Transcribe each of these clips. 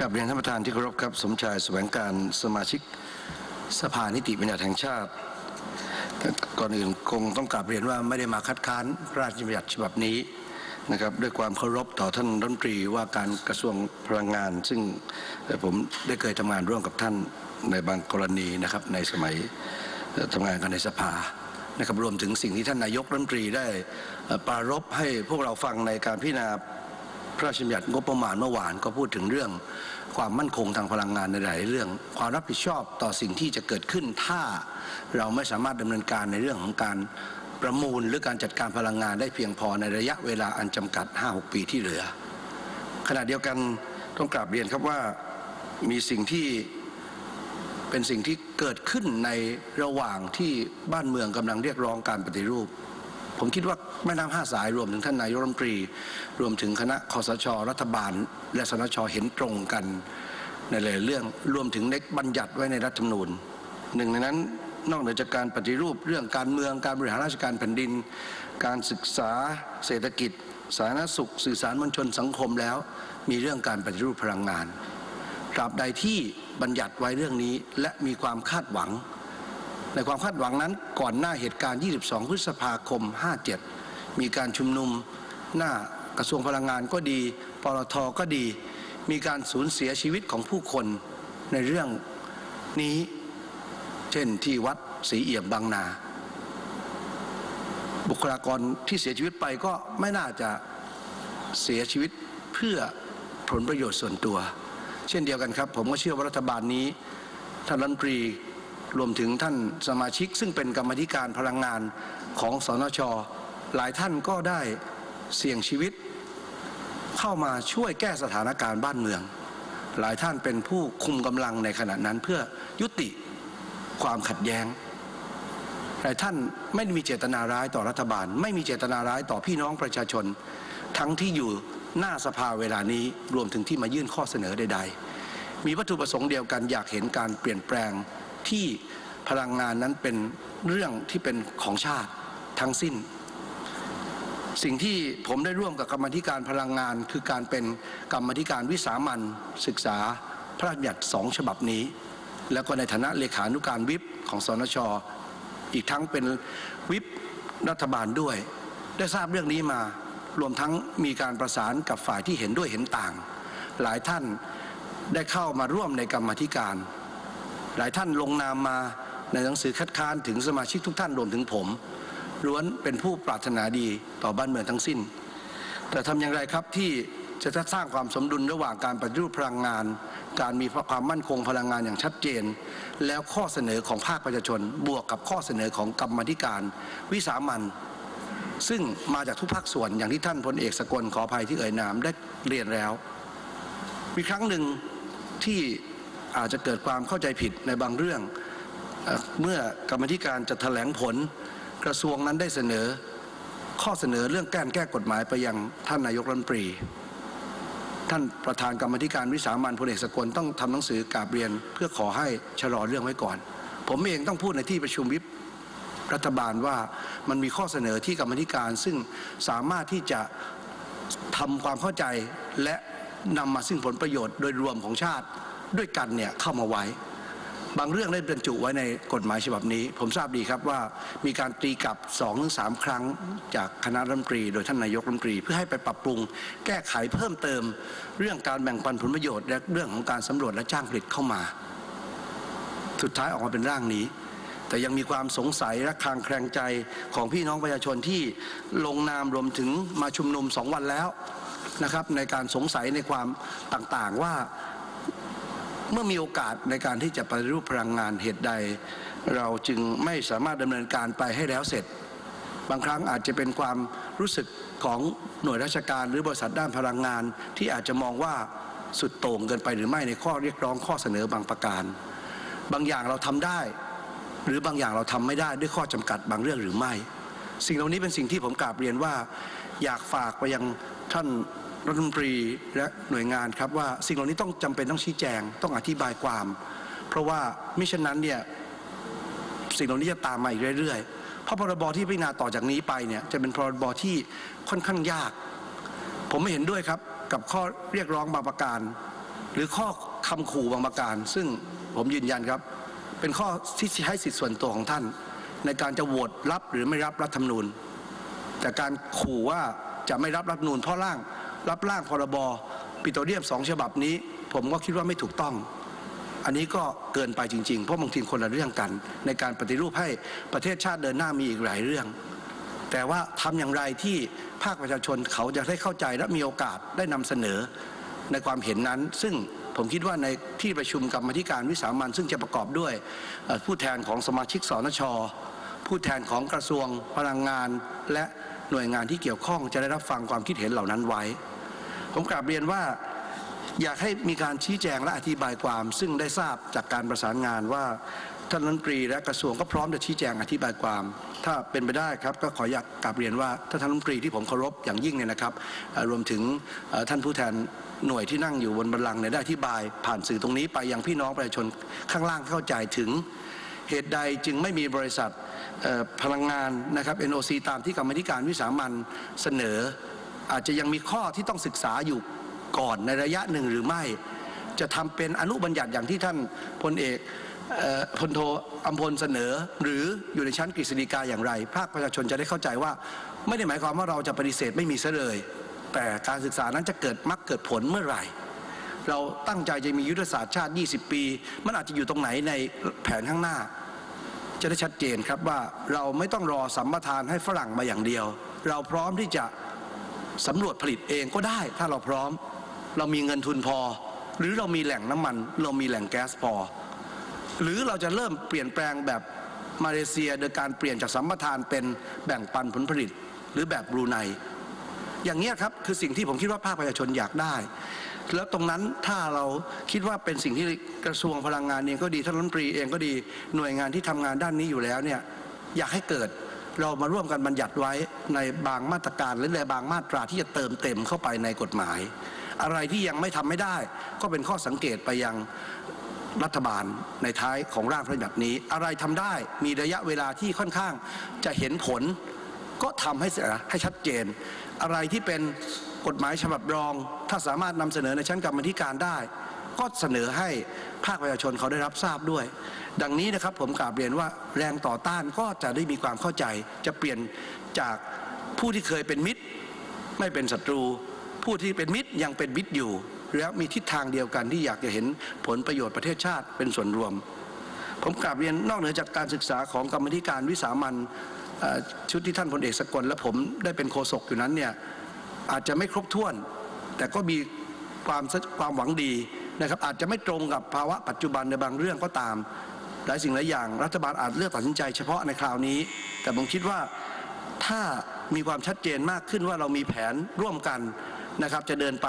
กับเรียนท่านประธานที่เคารพครับ สมชายแสวงการสมาชิกสภานิติบัญญัติแห่งชาติ ก่อนอื่นคงต้องกราบเรียนว่าไม่ได้มาคัดค้านพระราชบัญญัติฉบับนี้นะครับด้วยความเคารพต่อท่านรัฐมนตรีว่าการกระทรวงพลังงาน ซึ่งผมได้เคยทำงานร่วมกับท่านในบางกรณีนะครับในสมัยเอ่อทำงานกันในสภานะครับรวมถึงสิ่งที่ท่านนายกรัฐมนตรีได้ปรารภให้พวกเราฟังในการพิจารณา พระราชบัญญัติงบประมาณเมื่อวานก็พูดถึงเรื่องความมั่นคงทางพลังงานในหลายเรื่อง ความรับผิดชอบต่อสิ่งที่จะเกิดขึ้น ถ้าเราไม่สามารถดำเนินการในเรื่องของการประมูลหรือการจัดการพลังงานได้เพียงพอในระยะเวลาอันจำกัด 5-6 ปีที่เหลือ ขณะเดียวกันต้องกราบเรียนครับว่ามีสิ่งที่เป็นสิ่งที่เกิดขึ้นในระหว่างที่บ้านเมืองกำลังเรียกร้องการปฏิรูป ผมคิดว่าแม่น้ำห้าสายรวมถึงท่านนายกรัฐมนตรี รวมถึงคณะคอสช รัฐบาล และสนชเห็นตรงกันในหลายเรื่องรวมถึงเน็กบัญญัติไว้ในรัฐธรรมนูญหนึ่งในนั้นนอกเหนือจากการปฏิรูปเรื่องการเมืองการบริหารราชการแผ่นดิน การศึกษาเศรษฐกิจ สาธารณสุข สื่อสารมวลชนสังคมแล้ว มีเรื่องการปฏิรูปพลังงานตราบใดที่บัญญัติไว้เรื่องนี้และมีความคาดหวัง ในความคาดหวังนั้นก่อนหน้าเหตุการณ์ 22 พฤษภาคม 57 มีการชุมนุมหน้ากระทรวงพลังงานก็ดี ปตทก็ดี มีการสูญเสียชีวิตของผู้คนในเรื่องนี้ เช่นที่วัดศรีเอี่ยมบางนา บุคลากรที่เสียชีวิตไปก็ไม่น่าจะเสียชีวิตเพื่อผลประโยชน์ส่วนตัว เช่นเดียวกันครับ ผมก็เชื่อว่ารัฐบาลนี้ท่านรัฐมนตรี รวมถึงท่านสมาชิก ซึ่งเป็นกรรมธิการพลังงานของสนชหลายท่านก็ได้เสี่ยงชีวิต เข้ามาช่วยแก้สถานการณ์บ้านเมือง หลายท่านเป็นผู้คุมกำลังในขณะนั้นเพื่อยุติความขัดแย้งหลายท่านไม่มีเจตนาร้ายต่อรัฐบาล ไม่มีเจตนาร้ายต่อพี่น้องประชาชน ทั้งที่อยู่หน้าสภาเวลานี้รวมถึงที่มายื่นข้อเสนอใด ๆ มีวัตถุประสงค์เดียวกันอยากเห็นการเปลี่ยนแปลง ที่พลังงานนั้นเป็นเรื่องที่เป็นของชาติทั้งสิ้น สิ่งที่ผมได้ร่วมกับกรรมธิการพลังงาน คือการเป็นกรรมธิการวิสามันศึกษาพระราชบัญญัติสองฉบับนี้ แล้วก็ในฐานะเลขานุการวิปของสนชอีกทั้งเป็นวิปรัฐบาลด้วย ได้ทราบเรื่องนี้มารวมทั้งมีการประสานกับฝ่ายที่เห็นด้วยเห็นต่าง หลายท่านได้เข้ามาร่วมในกรรมธิการ หลายท่านลงนามมาในหนังสือคัดค้านถึงสมาชิกทุกท่านรวมถึงผมล้วนเป็นผู้ปรารถนาดีต่อบ้านเมืองทั้งสิ้น แต่ทำอย่างไรครับที่จะสร้างความสมดุลระหว่างการปฏิรูปพลังงาน การมีความมั่นคงพลังงานอย่างชัดเจน แล้วข้อเสนอของภาคประชาชน บวกกับข้อเสนอของกรรมธิการ วิสามันซึ่งมาจากทุกภาคส่วนอย่างที่ท่านพลเอกสกลขออภัยที่เอ่ยนามได้เรียนแล้ว มีครั้งหนึ่งที่ อาจจะเกิดความเข้าใจผิดในบางเรื่อง เมื่อกรรมธิการจะแถลงผลกระทรวงนั้นได้เสนอข้อเสนอเรื่องการแก้กฎหมายไปยังท่านนายกรัฐมนตรี ท่านประธานกรรมธิการวิสามันพลเอกสกลต้องทำหนังสือกราบเรียนเพื่อขอให้ชะลอเรื่องไว้ก่อน ผมเองต้องพูดในที่ประชุมวิปรัฐบาลว่ามันมีข้อเสนอที่กรรมธิการ ซึ่งสามารถที่จะทำความเข้าใจและนำมาซึ่งผลประโยชน์โดยรวมของชาติ ด้วยกันเนี่ยเข้ามาไว้ บางเรื่องได้บรรจุไว้ในกฎหมายฉบับนี้ ผมทราบดีครับว่ามีการตีกลับ2อถึงสครั้งจากคณะรัฐมนตรี โดยท่านนายกรัฐมนตรี เพื่อให้ไปปรับปรุง แก้ไขเพิ่มเติม เรื่องการแบ่งปันผลประโยชน์และเรื่องของการสำรวจและจ้างผลิตเข้ามา สุดท้ายออกมาเป็นร่างนี้แต่ยังมีความสงสัยและคลางแคลงใจของพี่น้องประชาชนที่ลงนามรวมถึงมาชุมนุมสองวันแล้วนะครับในการสงสัยในความต่างๆว่า เมื่อมีโอกาสในการที่จะปฏิรูปพลังงานเหตุใด เราจึงไม่สามารถดำเนินการไปให้แล้วเสร็จ บางครั้งอาจจะเป็นความรู้สึกของหน่วยราชการหรือบริษัทด้านพลังงาน ที่อาจจะมองว่าสุดโต่งเกินไปหรือไม่ในข้อเรียกร้องข้อเสนอบางประการ บางอย่างเราทำได้ หรือบางอย่างเราทำไม่ได้ด้วยข้อจำกัดบางเรื่องหรือไม่ สิ่งเหล่านี้เป็นสิ่งที่ผมกราบเรียนว่า อยากฝากไปยังท่าน รัฐมนตรีและหน่วยงานครับว่าสิ่งเหล่านี้ต้องจำเป็นต้องชี้แจง ต้องอธิบายความ เพราะว่ามิฉะนั้นเนี่ยสิ่งเหล่านี้จะตามมาอีกเรื่อยๆ เพราะพรบที่พิจารณาต่อจากนี้ไปเนี่ยจะเป็นพรบที่ค่อนข้างยาก ผมไม่เห็นด้วยครับกับข้อเรียกร้องบางประการ หรือข้อคำขู่บางประการ ซึ่งผมยืนยันครับ เป็นข้อที่ใช้สิทธิส่วนตัวของท่าน ในการจะโหวตรับหรือไม่รับรัฐธรรมนูญแต่การขู่ว่าจะไม่รับรัฐธรรมนูญเพราะร่าง รับร่างพรบปิโตรเลียมสองฉบับนี้ ผมก็คิดว่าไม่ถูกต้อง อันนี้ก็เกินไปจริง ๆ เพราะบางทีคนละเรื่องกัน ในการปฏิรูปให้ประเทศชาติเดินหน้ามีอีกหลายเรื่อง แต่ว่าทำอย่างไรที่ภาคประชาชนเขาจะได้เข้าใจและมีโอกาสได้นำเสนอในความเห็นนั้น ซึ่งผมคิดว่าในที่ประชุมกรรมธิการวิสามันซึ่งจะประกอบด้วยผู้แทนของสมาชิกสนชผู้แทนของกระทรวงพลังงาน และหน่วยงานที่เกี่ยวข้องจะได้รับฟังความคิดเห็นเหล่านั้นไว้ ผมกราบเรียนว่าอยากให้มีการชี้แจงและอธิบายความ ซึ่งได้ทราบจากการประสานงานว่าท่านรัฐมนตรีและกระทรวงก็พร้อมจะชี้แจงอธิบายความ ถ้าเป็นไปได้ครับ ก็ขออยากกราบเรียนว่าท่านรัฐมนตรีที่ผมเคารพอย่างยิ่งเนี่ยนะครับ รวมถึงท่านผู้แทนหน่วยที่นั่งอยู่บนบัลลังก์เนี่ยได้อธิบายผ่านสื่อตรงนี้ไปยังพี่น้องประชาชนข้างล่างเข้าใจถึงเหตุใดจึงไม่มีบริษัทพลังงานนะครับ NOC ตามที่กรรมธิการวิสามันเสนอ อาจจะยังมีข้อที่ต้องศึกษาอยู่ก่อนในระยะหนึ่งหรือไม่ จะทำเป็นอนุบัญญัติอย่างที่ท่านพลเอกพลโทอัมพลเสนอ หรืออยู่ในชั้นกฤษฎีกาอย่างไร ภาคประชาชนจะได้เข้าใจว่า ไม่ได้หมายความว่าเราจะปฏิเสธไม่มีเสเลย แต่การศึกษานั้นจะเกิดมักเกิดผลเมื่อไหร่เราตั้งใจจะมียุทธศาสตร์ชาติ 20 ปี มันอาจจะอยู่ตรงไหนในแผนข้างหน้า จะได้ชัดเจนครับว่าเราไม่ต้องรอสัมปทานให้ฝรั่งมาอย่างเดียว เราพร้อมที่จะ สำรวจผลิตเองก็ได้ ถ้าเราพร้อม เรามีเงินทุนพอ หรือเรามีแหล่งน้ำมัน เรามีแหล่งแก๊สพอ หรือเราจะเริ่มเปลี่ยนแปลงแบบมาเลเซียโดยการเปลี่ยนจากสัมปทานเป็นแบ่งปันผลผลิต หรือแบบบรูไนอย่างนี้ครับคือสิ่งที่ผมคิดว่าภาคประชาชนอยากได้ แล้วตรงนั้นถ้าเราคิดว่าเป็นสิ่งที่กระทรวงพลังงานเองก็ดีท่านรัฐมนตรีเองก็ดีหน่วยงานที่ทำงานด้านนี้อยู่แล้วเนี่ยอยากให้เกิด เรามาร่วมกันบัญญัติไว้ในบางมาตรการหรือในบางมาตราที่จะเติมเต็มเข้าไปในกฎหมาย อะไรที่ยังไม่ทำไม่ได้ ก็เป็นข้อสังเกตไปยังรัฐบาลในท้ายของร่างพระบัญญัตินี้ อะไรทำได้มีระยะเวลาที่ค่อนข้างจะเห็นผล ก็ทำให้เสียให้ชัดเจน อะไรที่เป็นกฎหมายฉบับรอง ถ้าสามารถนำเสนอในชั้นกรรมธิการได้ ก็เสนอให้ภาคประชาชนเขาได้รับทราบด้วย ดังนี้นะครับผมกราบเรียนว่าแรงต่อต้านก็จะได้มีความเข้าใจ จะเปลี่ยนจากผู้ที่เคยเป็นมิตร ไม่เป็นศัตรู ผู้ที่เป็นมิตรยังเป็นมิตรอยู่ แล้วมีทิศทางเดียวกันที่อยากจะเห็นผลประโยชน์ประเทศชาติเป็นส่วนรวม ผมกราบเรียนนอกเหนือจากการศึกษาของกรรมธิการวิสามันชุดที่ท่านพลเอกสกลและผมได้เป็นโฆษกอยู่นั้นเนี่ยอาจจะไม่ครบถ้วน แต่ก็มีความความหวังดี นะครับอาจจะไม่ตรงกับภาวะปัจจุบันในบางเรื่องก็ตาม หลายสิ่งหลายอย่าง รัฐบาลอาจเลือกตัดสินใจเฉพาะในคราวนี้ แต่ผมคิดว่าถ้ามีความชัดเจนมากขึ้นว่าเรามีแผนร่วมกันนะครับจะเดินไป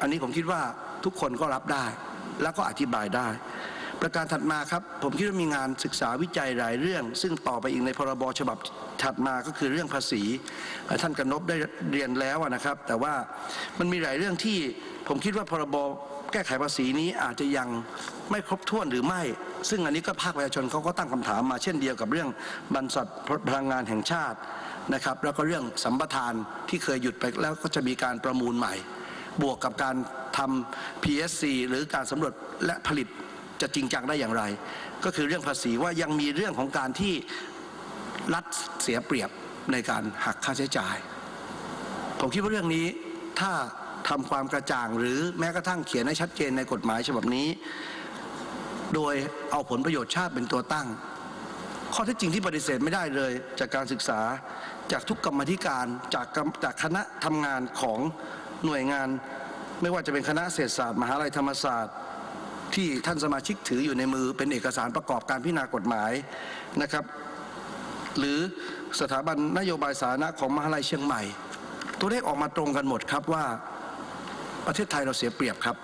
อันนี้ผมคิดว่าทุกคนก็รับได้ แล้วก็อธิบายได้ ประการถัดมาครับ ผมคิดว่ามีงานศึกษาวิจัยหลายเรื่อง ซึ่งต่อไปอีกในพรบฉบับถัดมาก็คือเรื่องภาษี ท่านกนพได้เรียนแล้วนะครับ แต่ว่ามันมีหลายเรื่องที่ผมคิดว่าพรบ แก้ไขภาษีนี้อาจจะยังไม่ครบถ้วนหรือไม่ ซึ่งอันนี้ก็ภาคประชาชนเขาก็ตั้งคำถามมาเช่นเดียวกับเรื่องบรรษัทพลังงานแห่งชาตินะครับแล้วก็เรื่องสัมปทานที่เคยหยุดไปแล้วก็จะมีการประมูลใหม่ บวกกับการทำ PSC หรือการสำรวจและผลิตจะจริงจังได้อย่างไร ก็คือเรื่องภาษีว่ายังมีเรื่องของการที่รัฐเสียเปรียบในการหักค่าใช้จ่าย ผมคิดว่าเรื่องนี้ถ้า ทำความกระจ่าง หรือแม้กระทั่งเขียนให้ชัดเจนในกฎหมายฉบับนี้ โดยเอาผลประโยชน์ชาติเป็นตัวตั้ง ข้อเท็จจริงที่ปฏิเสธไม่ได้เลย จากการศึกษาจากทุกกรรมธิการจากจากคณะทำงานของหน่วยงาน ไม่ว่าจะเป็นคณะเศรษฐศาสตร์มหาลัยธรรมศาสตร์ที่ท่านสมาชิกถืออยู่ในมือเป็นเอกสารประกอบการพิจารณากฎหมายนะครับ หรือสถาบันนโยบายสาธารณะของมหาลัยเชียงใหม่ ตัวเลขออกมาตรงกันหมดครับว่า ประเทศไทยเราเสียเปรียบครับ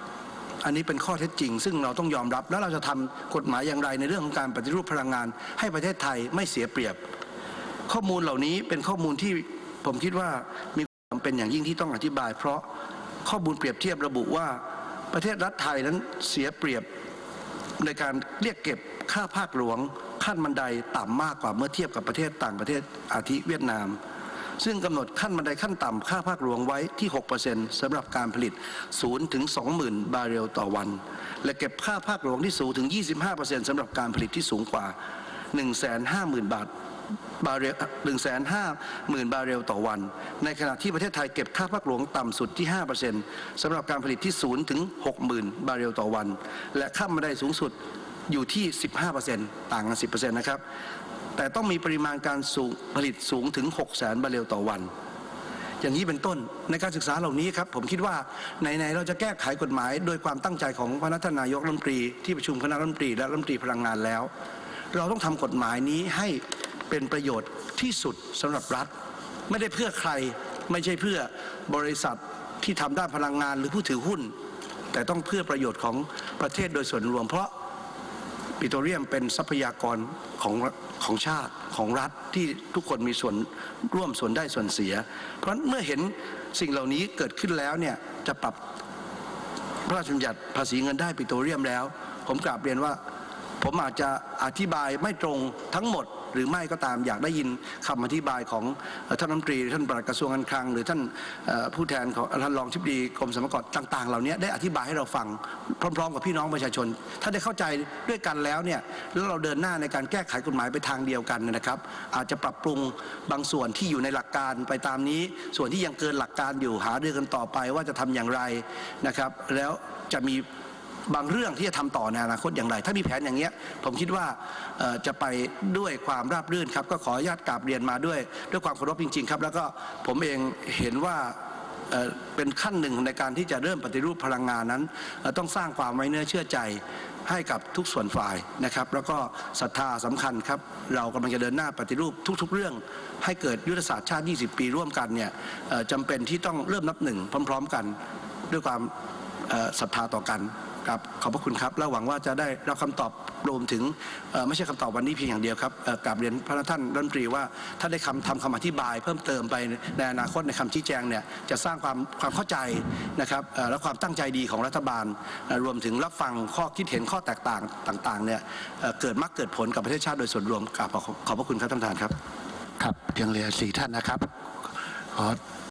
อันนี้เป็นข้อเท็จจริง ซึ่งเราต้องยอมรับ แล้วเราจะทำกฎหมายอย่างไรในเรื่องของการปฏิรูปพลังงาน ให้ประเทศไทยไม่เสียเปรียบ ข้อมูลเหล่านี้เป็นข้อมูลที่ผมคิดว่ามีความจำเป็นอย่างยิ่งที่ต้องอธิบาย เพราะข้อมูลเปรียบเทียบระบุว่า ประเทศรัฐไทยนั้นเสียเปรียบในการเรียกเก็บค่าภาคหลวงขั้นบันไดต่ำมากกว่าเมื่อเทียบกับประเทศต่างประเทศอาทิเวียดนาม ซึ่งกำหนดขั้นบันไดขั้นต่ำค่าภาคหลวงไว้ที่ 6%สำหรับการผลิต 0 ถึง 20,000 บาร์เรลต่อวัน และเก็บค่าภาคหลวงที่สูงถึง 25%สำหรับการผลิตที่สูงกว่า 150,000 บาทบาเรลหนึ่งแสนห้าหมื่นบาเรลต่อวัน ในขณะที่ประเทศไทยเก็บค่าภาคหลวงต่ำสุดที่ 5%สำหรับการผลิตที่0ถึง 60,000 บาเรลต่อวัน และค่าบันไดสูงสุดอยู่ที่ 15%ต่างกัน 10%นะครับ แต่ต้องมีปริมาณการสูงผลิตสูงถึง 600,000บาร์เรลต่อวัน อย่างนี้เป็นต้นในการศึกษาเหล่านี้ครับ ผมคิดว่าไหนๆเราจะแก้ไขกฎหมาย โดยความตั้งใจของพระนัทนายกรัฐมนตรีที่ประชุมคณะรัฐมนตรีและรัฐมนตรีพลังงานแล้ว เราต้องทำกฎหมายนี้ให้เป็นประโยชน์ที่สุดสำหรับรัฐ ไม่ได้เพื่อใครไม่ใช่เพื่อบริษัทที่ทำด้านพลังงานหรือผู้ถือหุ้น แต่ต้องเพื่อประโยชน์ของประเทศโดยส่วนรวม เพราะปิโตรเลียมเป็นทรัพยากรของ ของชาติของรัฐที่ทุกคนมีส่วนร่วมส่วนได้ส่วนเสีย เพราะเมื่อเห็นสิ่งเหล่านี้เกิดขึ้นแล้วเนี่ยจะปรับพระราชบัญญัติภาษีเงินได้ปิโตรเลียมแล้ว ผมกราบเรียนว่า ผมอาจจะอธิบายไม่ตรงทั้งหมด หรือไม่ก็ตามอยากได้ยินคำอธิบายของท่านรัฐมนตรี ท่านปลัดกระทรวงการคลัง หรือท่านผู้แทนของท่านรองทิบดีกรมสรรพากรต่าง ๆ เหล่านี้ได้อธิบายให้เราฟังพร้อม ๆ กับพี่น้องประชาชน ถ้าได้เข้าใจด้วยกันแล้วเนี่ยแล้วเราเดินหน้าในการแก้ไขกฎหมายไปทางเดียวกันนะครับ อาจจะปรับปรุงบางส่วนที่อยู่ในหลักการไปตามนี้ ส่วนที่ยังเกินหลักการอยู่หาเรื่องกันต่อไปว่าจะทำอย่างไรนะครับ แล้วจะมี บางเรื่องที่จะทำต่อในอนาคตอย่างไร ถ้ามีแผนอย่างเงี้ยผมคิดว่าจะไปด้วยความราบรื่นครับ ก็ขออนุญาตกราบเรียนมาด้วย ด้วยความเคารพจริง ๆ ครับ แล้วก็ผมเองเห็นว่าเป็นขั้นหนึ่งในการที่จะเริ่มปฏิรูปพลังงานนั้น ต้องสร้างความไว้เนื้อเชื่อใจให้กับทุกส่วนฝ่ายนะครับ แล้วก็ศรัทธาสำคัญครับ เรากำลังจะเดินหน้าปฏิรูปทุก ๆ เรื่อง ให้เกิดยุทธศาสตร์ชาติ 20 ปีร่วมกันเนี่ยจำเป็นที่ต้องเริ่มนับหนึ่งพร้อม ๆ กัน ด้วยความศรัทธาต่อกัน ครับขอบพระคุณครับและหวังว่าจะได้รับคำตอบรวมถึงไม่ใช่คำตอบวันนี้เพียงอย่างเดียวครับกราบเรียนพระท่านรัฐมนตรีว่าถ้าได้คำทำคำอธิบายเพิ่มเติมไปในอนาคตในคำชี้แจงเนี่ยจะสร้างความความเข้าใจนะครับและความตั้งใจดีของรัฐบาล รวมถึงรับฟังข้อคิดเห็นข้อแตกต่างต่างๆเนี่ยเกิดมากเกิดผลกับประเทศชาติโดยส่วนรวมกราบขอขอบพระคุณครับท่านประธานครับ ครับยังเหลือสี่ท่านนะครับขอ